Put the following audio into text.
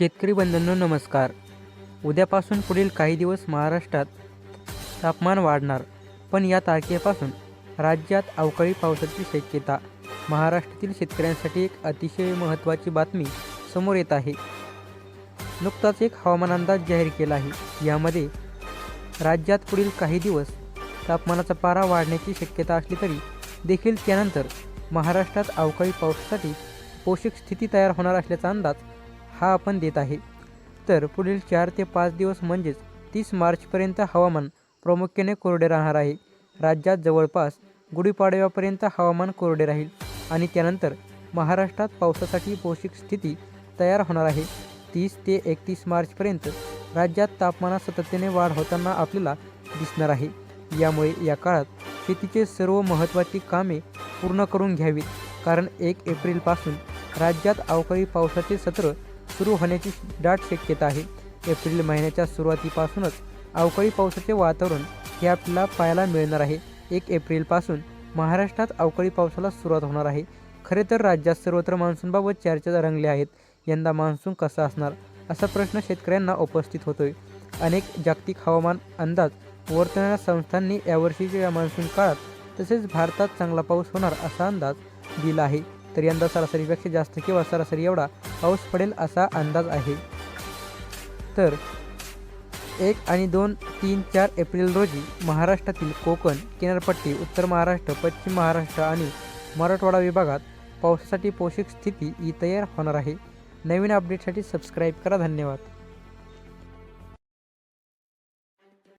शेतकरी बंधूंनो नमस्कार. उद्यापासून पुढील काही दिवस महाराष्ट्रात तापमान वाढणार पण या तारखेपासून राज्यात अवकाळी पावसाची शक्यता. महाराष्ट्रातील शेतकऱ्यांसाठी एक अतिशय महत्त्वाची बातमी समोर येत आहे. नुकताच एक हवामान अंदाज जाहीर केला आहे. यामध्ये राज्यात पुढील काही दिवस तापमानाचा पारा वाढण्याची शक्यता असली तरी देखील त्यानंतर महाराष्ट्रात अवकाळी पावसासाठी पोषक स्थिती तयार होणार असल्याचा अंदाज हा आपण देत आहे. तर पुढील चार ते पाच दिवस म्हणजेच तीस मार्चपर्यंत हवामान प्रामुख्याने कोरडे राहणार आहे. राज्यात जवळपास गुढीपाडव्यापर्यंत हवामान कोरडे राहील आणि त्यानंतर महाराष्ट्रात पावसासाठी पोषक स्थिती तयार होणार आहे. तीस ते एकतीस मार्चपर्यंत राज्यात तापमानात सातत्याने वाढ होताना आपल्याला दिसणार आहे. यामुळे या काळात शेतीचे सर्व महत्त्वाची कामे पूर्ण करून घ्यावीत. कारण एक एप्रिलपासून राज्यात अवकाळी पावसाचे सत्र सुरू होण्याची दाट शक्यता आहे. एप्रिल महिन्याच्या सुरुवातीपासूनच अवकाळी पावसाचे वातावरण हे आपल्याला पाहायला मिळणार आहे. एक एप्रिलपासून महाराष्ट्रात अवकाळी पावसाला सुरुवात होणार आहे. खरे तर राज्यात सर्वत्र मान्सूनबाबत चर्चा रंगल्या आहेत. यंदा मान्सून कसा असणार? असा प्रश्न शेतकऱ्यांना उपस्थित होतोय. अनेक जागतिक हवामान अंदाज वर्तमान संस्थांनी यावर्षीच्या या मान्सून काळात तसेच भारतात चांगला पाऊस होणार असा अंदाज दिला आहे. तर यंदा सरासरीपेक्षा जास्त किंवा सरासरी एवढा पाऊस पडेल असा अंदाज आहे. तर एक आणि दोन तीन चार एप्रिल रोजी महाराष्ट्रातील कोकण किनारपट्टी उत्तर महाराष्ट्र पश्चिम महाराष्ट्र आणि मराठवाडा विभागात पावसासाठी पोषक स्थिती ही तयार होणार आहे. नवीन अपडेटसाठी सबस्क्राईब करा. धन्यवाद.